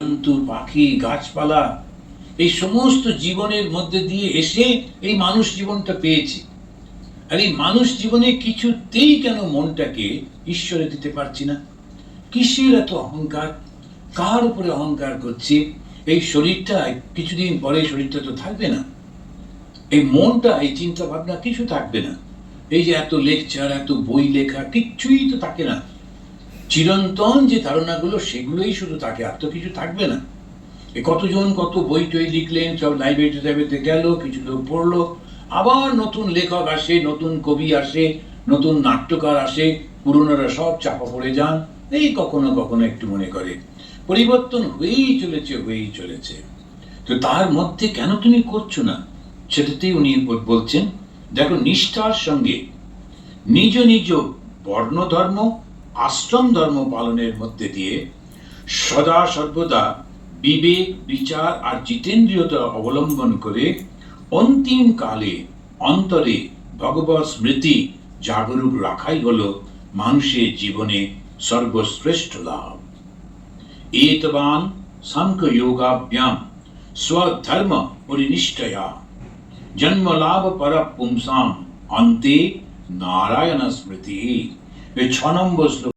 জন্তু, পাখি, গাছপালা, এই সমস্ত জীবনের মধ্যে দিয়ে এসে এই মানুষ জীবনটা পেয়েছি। আর এই মানুষ জীবনে কিছুতেই কেন মনটাকে ঈশ্বরে দিতে পারছি না? কিসের এত অহংকার? কার উপরে অহংকার করছে? এই শরীরটা কিছুদিন পরে শরীরটা তো থাকবে না। এই মনটা, এই চিন্তা ভাবনা কিছু থাকবে না। এই যে এত লেকচার, এত বই লেখা, কিচ্ছুই তো থাকে না। চিরন্তন যে ধারণাগুলো, সেগুলোই শুধু থাকে আর তো কিছু থাকবে না। এ কতজন কত বই টই লিখলেন, সব লাইব্রেরি টাইব্রেরিতে গেল, কিছু লোক পড়ল, আবার নতুন লেখক আসে, নতুন কবি আসে, নতুন নাট্যকার আসে, পুরনোরা সব চাপা পড়ে যান, এই কখনো কখনো একটু মনে করে। পরিবর্তন হয়েই চলেছে হয়েই চলেছে। তো তার মধ্যে কেন তুমি করছ না? সেটাতেই উনি বলছেন, দেখো নিষ্ঠার সঙ্গে নিজ নিজ বর্ণ ধর্ম আশ্রম ধর্ম পালনের মধ্যে দিয়ে সদা সর্বদা বিবেক, বিচার আর জিতেন্দ্রীয়তা অবলম্বন করে অন্তিম কালে, অন্তরে ভগবৎ স্মৃতি জাগরুক রাখাই হল মানুষের জীবনে সর্বশ্রেষ্ঠ লাভ। এতবান সাংখ্যযোগাভ্যাম স্বধর্ম পরিনিষ্ঠয়া। জন্ম লাভ পর পুংসাম অন্তে নারায়ণ স্মৃতি। ছ নম্বর শ্লোক।